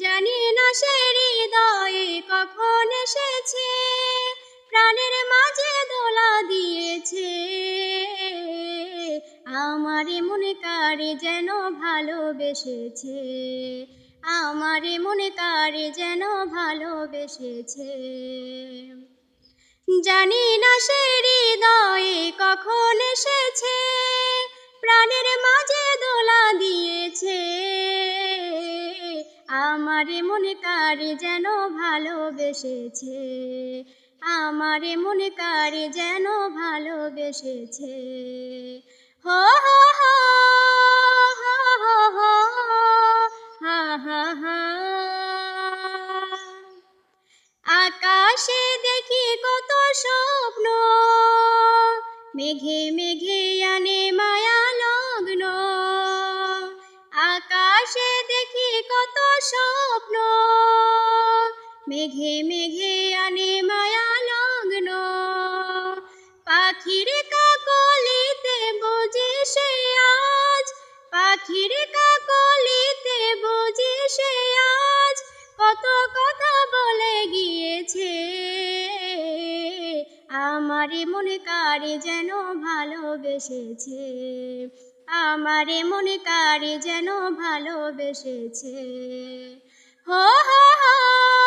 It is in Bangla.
জানি না সে হৃদয়ে কখন এসেছে, প্রাণের মাঝে দোলা দিয়েছে। আমারে মনে কারে যেন ভালোবেসেছে, আমারে মনে কারে যেন ভালোবেসেছে। জানি না সে হৃদয়ে কখন এসেছে, প্রাণের মাঝে দোলা দিয়েছে। আমারে মনে কারে যেন ভালোবেসেছে, আমারে মনে কারে যেন ভালোবেসেছে। হো হো হো আকাশে স্বপ্ন। মেঘে মেঘে আনে মায়া লগ্ন। আকাশে দেখি কত স্বপ্ন। মেঘে মেঘে আনে মায়া লগ্ন। পাখির কাকলিতে বুঝি সে আজ। পাখির আমারে মনে কারে যেন ভালোবেসেছে? আমারে মনে কারে যেন ভালোবেসেছে? হো হো হো